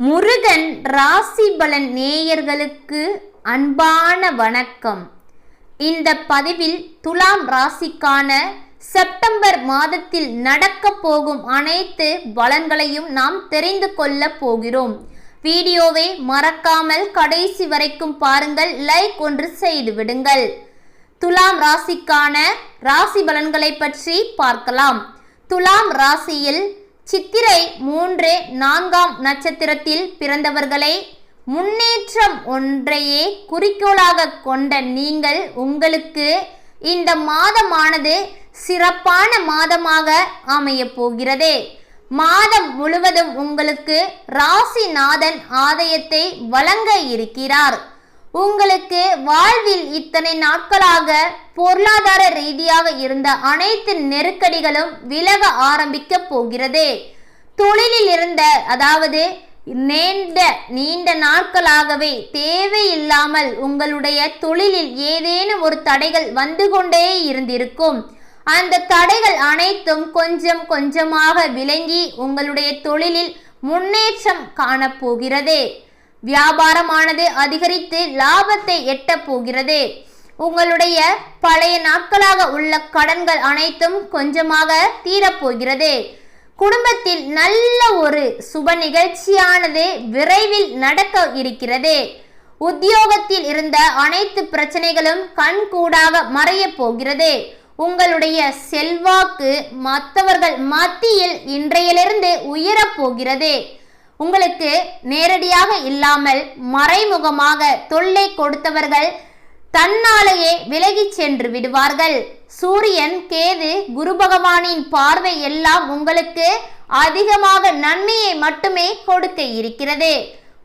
முருகன் ராசி பலன் நேயர்களுக்கு அன்பான வணக்கம். இந்த பதிவில் துலாம் ராசிக்கான செப்டம்பர் மாதத்தில் நடக்கப் போகும் அனைத்து பலன்களையும் நாம் தெரிந்து கொள்ள போகிறோம். வீடியோவை மறக்காமல் கடைசி வரைக்கும் பாருங்கள் லைக் ஒன்று செய்து விடுங்கள். துலாம் ராசிக்கான ராசி பலன்களை பற்றி பார்க்கலாம். துலாம் ராசியில் சித்திரை மூன்று நான்காம் நட்சத்திரத்தில் பிறந்தவர்களை முன்னேற்றம் ஒன்றையே குறிக்கோளாக கொண்ட நீங்கள் உங்களுக்கு இந்த மாதமானது சிறப்பான மாதமாக அமையப் போகிறது. மாதம் முழுவதும் உங்களுக்கு ராசிநாதன் ஆதாயத்தை வழங்க இருக்கிறார். உங்களுக்கு வாழ்வில் இத்தனை நாட்களாக பொருளாதார ரீதியாக இருந்த அனைத்து நெருக்கடிகளும் விலக ஆரம்பிக்க போகிறது. தொழிலில் இருந்த அதாவது நீண்ட நீண்ட நாட்களாகவே தேவையில்லாமல் உங்களுடைய தொழிலில் ஏதேனும் ஒரு தடைகள் வந்து கொண்டே இருந்திருக்கும். அந்த தடைகள் அனைத்தும் கொஞ்சம் கொஞ்சமாக விளங்கி உங்களுடைய தொழிலில் முன்னேற்றம் காணப்போகிறது வியாபாரமானது அதிகரித்து லாபத்தை எட்டப் போகிறது. உங்களுடைய பழைய நாட்களாக உள்ள கடன்கள் அனைத்தும் கொஞ்சமாக தீரப்போகிறது குடும்பத்தில் நல்ல ஒரு சுப நிகழ்ச்சியானது விரைவில் நடக்க இருக்கிறது. உத்தியோகத்தில் இருந்த அனைத்து பிரச்சனைகளும் கண்கூடாக மறைய போகிறது. உங்களுடைய செல்வாக்கு மற்றவர்கள் மத்தியில் இன்றையிலிருந்து உயரப் போகிறது. உங்களுக்கு நேரடியாக இல்லாமல் மறைமுகமாக தொல்லை கொடுத்தவர்கள் தன்னாலேயே விலகிச் சென்று விடுவார்கள். சூரியன் கேது குரு பகவானின் பார்வை எல்லாம் உங்களுக்கு அதிகமாக நன்மையை மட்டுமே கொடுக்க இருக்கிறது.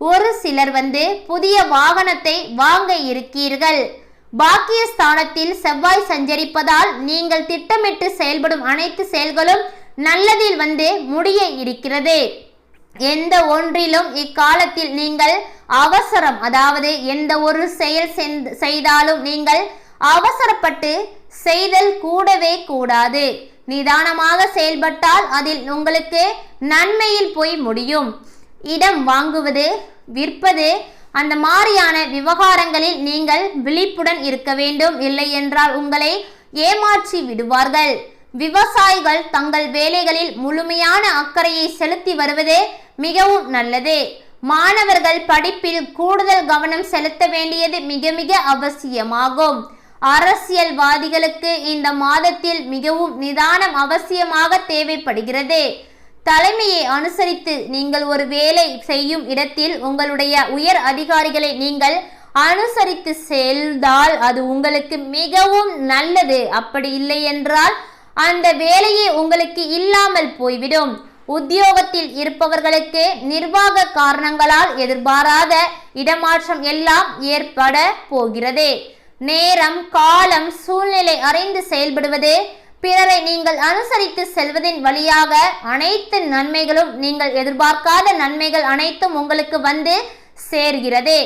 ஒரு சிலர் வந்து புதிய வாகனத்தை வாங்க இருக்கீர்கள் பாக்கியஸ்தானத்தில் செவ்வாய் சஞ்சரிப்பதால் நீங்கள் திட்டமிட்டு செயல்படும் அனைத்து செயல்களும் நல்லதில் வந்து முடிய இருக்கிறது. எந்த ஒன்றிலும் இக்காலத்தில் நீங்கள் அவசரம் அதாவது எந்த ஒரு செயல் செய்தாலும் நீங்கள் அவசரப்பட்டு செய்தல் கூடவே கூடாது. நிதானமாக செயல்பட்டால் அதில் உங்களுக்கு நன்மையில் போய் முடியும். இடம் வாங்குவது விற்பது அந்த மாதிரியான விவகாரங்களில் நீங்கள் விழிப்புடன் இருக்க வேண்டும். இல்லை என்றால் உங்களை ஏமாற்றி விடுவார்கள். விவசாயிகள் தங்கள் வேலைகளில் முழுமையான அக்கறையை செலுத்தி வருவது மிகவும் நல்லது. மாணவர்கள் படிப்பில் கூடுதல் கவனம் செலுத்த வேண்டியது மிக மிக அவசியமாகும். அரசியல்வாதிகளுக்கு இந்த மாதத்தில் மிகவும் நிதானம் அவசியமாக தேவைப்படுகிறது. தலைமையை அனுசரித்து நீங்கள் ஒரு வேலை செய்யும் இடத்தில் உங்களுடைய உயர் அதிகாரிகளை நீங்கள் அனுசரித்து செல்தால் அது உங்களுக்கு மிகவும் நல்லது. அப்படி இல்லை என்றால் அந்த வேலையை உங்களுக்கு இல்லாமல் போய்விடும். உத்தியோகத்தில் இருப்பவர்களுக்கு நிர்வாக காரணங்களால் எதிர்பாராத இடமாற்றம் எல்லாம் ஏற்பட போகிறது. நேரம் காலம் சூழ்நிலை அறிந்து செயல்படுவது பிறரை நீங்கள் அனுசரித்து செல்வதின் வழியாக அனைத்து நன்மைகளும் நீங்கள் எதிர்பார்க்காத நன்மைகள் அனைத்தும் உங்களுக்கு வந்து சேர்கிறது.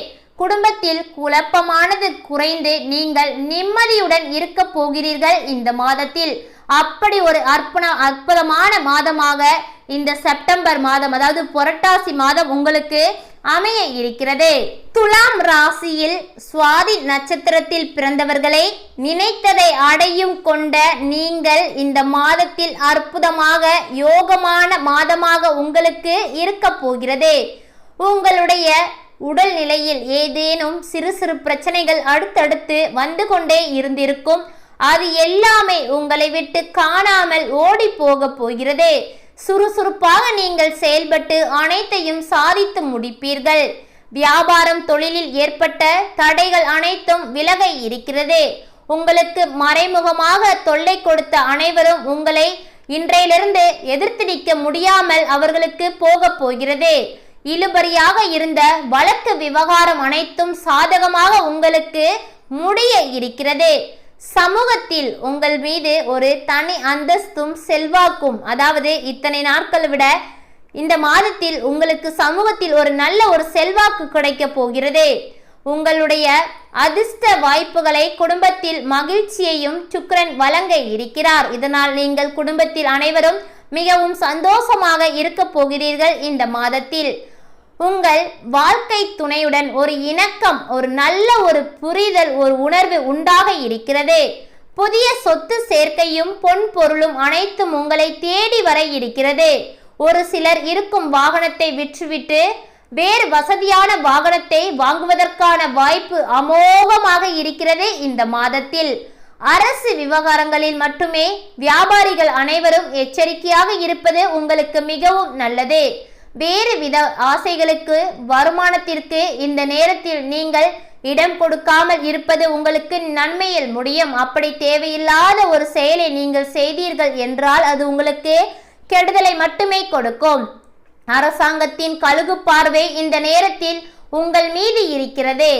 குடும்பத்தில் குழப்பமானது குறைந்து நீங்கள் நிம்மதியுடன் இருக்க போகிறீர்கள் இந்த மாதத்தில். அப்படி ஒரு அற்புண அற்புதமான மாதமாக இந்த செப்டம்பர் மாதம் அதாவது புரட்டாசி மாதம் உங்களுக்கு அமைய இருக்கிறது. துலாம் ராசியில் சுவாதி நட்சத்திரத்தில் பிறந்தவர்களை நினைத்ததை அடையும் கொண்ட நீங்கள் இந்த மாதத்தில் அற்புதமாக யோகமான மாதமாக உங்களுக்கு இருக்க போகிறது. உங்களுடைய உடல் நிலையில் ஏதேனும் சிறு சிறு பிரச்சனைகள் அடுத்தடுத்து வந்து கொண்டே இருந்திருக்கும். அது எல்லாமே உங்களை விட்டு காணாமல் ஓடி போக போகிறது. சுறுசுறுப்பாக நீங்கள் செயல்பட்டு அனைத்தையும் சாதித்து முடிப்பீர்கள். வியாபாரம் தொழிலில் ஏற்பட்ட தடைகள் அனைத்தும் விலக இருக்கிறதே. உங்களுக்கு மறைமுகமாக தொல்லை கொடுத்த அனைவரும் உங்களை இன்றையிலிருந்து எதிர்த்து நிற்க முடியாமல் அவர்களுக்கு போக போகிறது. இழுபறியாக இருந்த வழக்கு விவகாரம் அனைத்தும் சாதகமாக உங்களுக்கு முடிய இருக்கிறது. சமூகத்தில் உங்கள் மீது ஒரு தனி அந்தஸ்தும் செல்வாக்கும். அதாவது இத்தனை நாட்களை விட இந்த மாதத்தில் உங்களுக்கு சமூகத்தில் ஒரு நல்ல ஒரு செல்வாக்கு கிடைக்க போகிறது. உங்களுடைய அதிர்ஷ்ட வாய்ப்புகளை குடும்பத்தில் மகிழ்ச்சியையும் சுக்கரன் வழங்க இருக்கிறார். இதனால் நீங்கள் குடும்பத்தில் அனைவரும் மிகவும் சந்தோஷமாக இருக்க போகிறீர்கள் இந்த மாதத்தில். உங்கள் வாழ்க்கை துணையுடன் ஒரு இணக்கம் ஒரு நல்ல ஒரு புரிதல் ஒரு உணர்வு உண்டாக இருக்கிறது. புதிய சொத்து சேர்க்கையும் பொன் பொருளும் அனைத்தும் உங்களை தேடி வர இருக்கிறது. ஒரு சிலர் இருக்கும் வாகனத்தை விற்றுவிட்டு வேறு வசதியான வாகனத்தை வாங்குவதற்கான வாய்ப்பு அமோகமாக இருக்கிறது இந்த மாதத்தில். அரசு விவகாரங்களில் மட்டுமே வியாபாரிகள் அனைவரும் எச்சரிக்கையாக இருப்பது உங்களுக்கு மிகவும் நல்லது. வேறு வித ஆசைகளுக்கு வருமானத்திற்கு இந்த நேரத்தில் நீங்கள் இடம் கொடுக்காமல் இருப்பது உங்களுக்கு நன்மையில் முடியும். அப்படி தேவையில்லாத ஒரு செயலை நீங்கள் செய்தீர்கள் என்றால் அது உங்களுக்கு கெடுதலை மட்டுமே கொடுக்கும். அரசாங்கத்தின் கழுகு பார்வை இந்த நேரத்தில் உங்கள் மீது இருக்கிறது.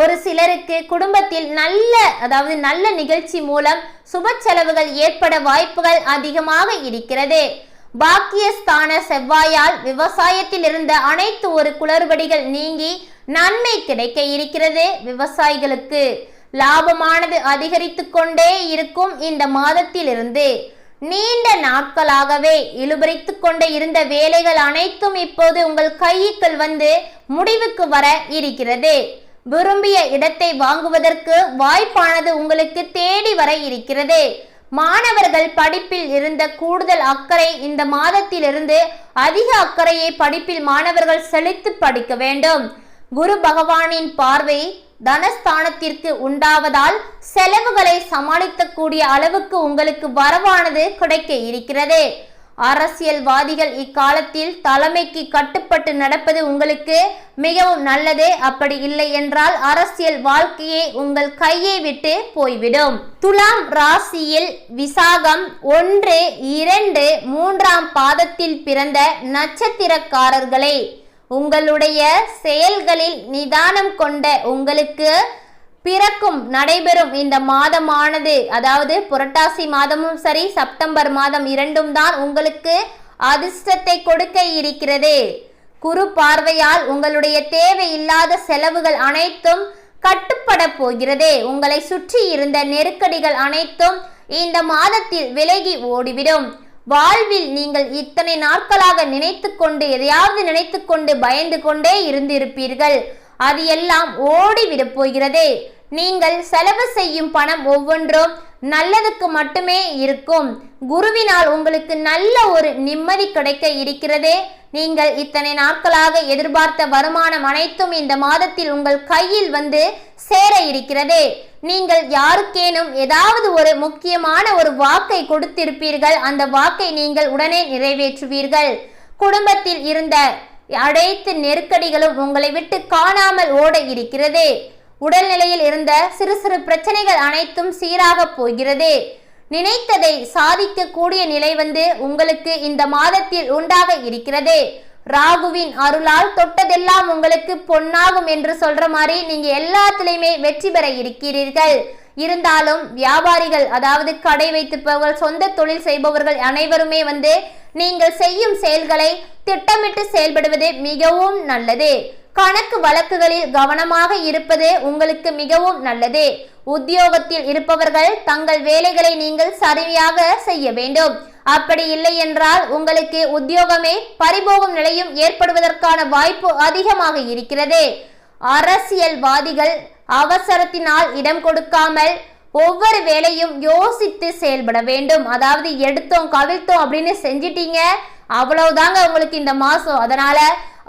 ஒரு சிலருக்கு குடும்பத்தில் நல்ல அதாவது நல்ல நிகழ்ச்சி மூலம் சுப செலவுகள் ஏற்பட வாய்ப்புகள் அதிகமாக இருக்கிறது. பாக்கியஸ்தான செவ்வாயால் விவசாயத்தில் இருந்த அனைத்து ஒரு குளறுபடிகள் நீங்கி நன்மை கிடைக்க இருக்கிறது விவசாயிகளுக்கு. லாபமானது அதிகரித்து கொண்டே இருக்கும் இந்த மாதத்திலிருந்து. நீண்ட நாட்களாகவே இழுபறித்து கொண்டு இருந்த வேலைகள் அனைத்தும் இப்போது உங்கள் கைக்குள் வந்து முடிவுக்கு வர இருக்கிறது. விரும்பிய இடத்தை வாங்குவதற்கு வாய்ப்பானது உங்களுக்கு தேடி வர இருக்கிறது. மாணவர்கள் படிப்பில் இருந்த கூடுதல் அக்கறை இந்த மாதத்திலிருந்து அதிக அக்கறையை படிப்பில் மாணவர்கள் செலுத்தி படிக்க வேண்டும். குரு பகவானின் பார்வை தனஸ்தானத்திற்கு உண்டாவதால் செலவுகளை சமாளிக்கக்கூடிய அளவுக்கு உங்களுக்கு வரவானது கிடைக்க இருக்கிறது. அரசியல்வாதிகள் இக்காலத்தில் தலைமைக்கு கட்டுப்பட்டு நடப்பது உங்களுக்கு மிகவும் நல்லது. அப்படி இல்லை என்றால் அரசியல் வாழ்க்கையை உங்கள் கையை விட்டு போய்விடும். துலாம் ராசியில் விசாகம் ஒன்று இரண்டு மூன்றாம் பாதத்தில் பிறந்த நட்சத்திரக்காரர்களே உங்களுடைய செயல்களில் நிதானம் கொண்ட உங்களுக்கு பிறக்கும் நடைபெறும் இந்த மாதமானது. அதாவது புரட்டாசி மாதமும் சரி செப்டம்பர் மாதம் இரண்டும் தான் உங்களுக்கு அதிர்ஷ்டத்தை கொடுக்க இருக்கிறது. குரு பார்வையால் உங்களுடைய தேவையில்லாத செலவுகள் அனைத்தும் கட்டுப்பட போகிறது. உங்களை சுற்றி இருந்த நெருக்கடிகள் அனைத்தும் இந்த மாதத்தில் விலகி ஓடிவிடும். வாழ்வில் நீங்கள் இத்தனை நாட்களாக நினைத்து கொண்டு எதையாவது நினைத்து கொண்டு பயந்து கொண்டே இருந்திருப்பீர்கள். அது எல்லாம் ஓடிவிடப் போகிறது. நீங்கள் செலவு செய்யும் பணம் ஒவ்வொன்றும் நல்லதுக்கு மட்டுமே இருக்கும். குருவினால் உங்களுக்கு நல்ல ஒரு நிம்மதி கிடைக்க இருக்கிறது. நீங்கள் இத்தனை நாட்களாக எதிர்பார்த்த வருமானம் அனைத்தும் இந்த மாதத்தில் உங்கள் கையில் வந்து சேர இருக்கிறது. நீங்கள் யாருக்கேனும் ஏதாவது ஒரு முக்கியமான ஒரு வாக்கை கொடுத்திருப்பீர்கள். அந்த வாக்கை நீங்கள் உடனே நிறைவேற்றுவீர்கள். குடும்பத்தில் இருந்த அனைத்து நெருக்கடிகளும் உங்களை விட்டு காணாமல் ஓட இருக்கிறது. உடல்நிலையில் இருந்த சிறு சிறு பிரச்சனைகள் அனைத்தும் சீராக போகிறது. நினைத்ததை சாதிக்கக்கூடிய நிலை வந்து உங்களுக்கு இந்த மாதத்தில் உண்டாக இருக்கிறது. ராகுவின் அருளால் தொட்டதெல்லாம் உங்களுக்கு பொன்னாகும் என்று சொல்ற மாதிரி நீங்க எல்லாத்துலயுமே வெற்றி பெற இருக்கிறீர்கள். இருந்தாலும் வியாபாரிகள் அதாவது கடை வைத்திருப்பவர்கள் சொந்த தொழில் செய்பவர்கள் அனைவருமே வந்து நீங்கள் செய்யும் செயல்களை திட்டமிட்டு செயல்படுவது மிகவும் நல்லது. கணக்கு வழக்குகளில் கவனமாக இருப்பது உங்களுக்கு மிகவும் நல்லது. உத்தியோகத்தில் இருப்பவர்கள் தங்கள் வேலைகளை நீங்கள் சரியாக செய்ய வேண்டும். அப்படி இல்லை என்றால் உங்களுக்கு உத்தியோகமே பறிபோகும் நிலையும் ஏற்படுவதற்கான வாய்ப்பு அதிகமாக இருக்கிறது. அரசியல்வாதிகள் அவசரத்தினால் இடம் கொடுக்காமல் ஒவ்வொரு வேலையும் யோசித்து செயல்பட வேண்டும். அதாவது எடுத்தோம் கவிழ்த்தோம் அப்படின்னு செஞ்சிட்டீங்க. அவ்வளவுதாங்க உங்களுக்கு இந்த மாசம். அதனால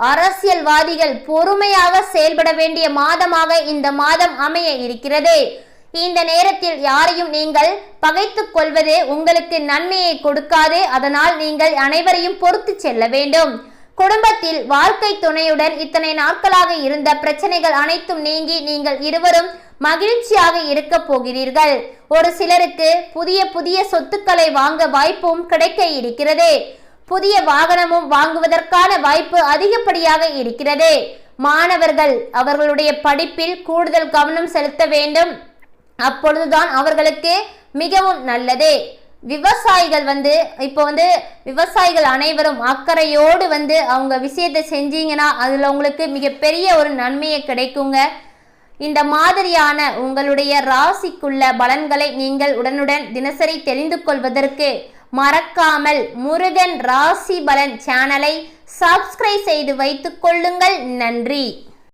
அரசியல்வாதிகள் பொறுமையாக செயல்பட வேண்டிய மாதமாக இந்த மாதம் அமைய இருக்கிறது. இந்த நேரத்தில் யாரையும் நீங்கள் பகைத்து கொள்வது உங்களுக்கு நன்மையை கொடுக்காது. அதனால் நீங்கள் அனைவரையும் பொறுத்து செல்ல வேண்டும். குடும்பத்தில் வாழ்க்கை துணையுடன் இத்தனை நாட்களாக இருந்த பிரச்சனைகள் அனைத்தும் நீங்கி நீங்கள் இருவரும் மகிழ்ச்சியாக இருக்க போகிறீர்கள். ஒரு சிலருக்கு புதிய புதிய சொத்துக்களை வாங்க வாய்ப்பும் கிடைக்க இருக்கிறது. புதிய வாகனமும் வாங்குவதற்கான வாய்ப்பு அதிகப்படியாக இருக்கிறது. மாணவர்கள் அவர்களுடைய படிப்பில் கூடுதல் கவனம் செலுத்த வேண்டும். அப்பொழுதுதான் அவர்களுக்கு மிகவும் நல்லது. விவசாயிகள் வந்து இப்போ வந்து விவசாயிகள் அனைவரும் அக்கறையோடு வந்து அவங்க விஷயத்தை செஞ்சீங்கன்னா அதில் உங்களுக்கு மிகப்பெரிய ஒரு நன்மையை கிடைக்குங்க. இந்த மாதிரியான உங்களுடைய ராசிக்குள்ள பலன்களை நீங்கள் உடனுடன் தினசரி தெரிந்து கொள்வதற்கு மறக்காமல் முருகன் ராசி பலன் சேனலை சப்ஸ்கிரைப் செய்து வைத்துக் கொள்ளுங்கள். நன்றி.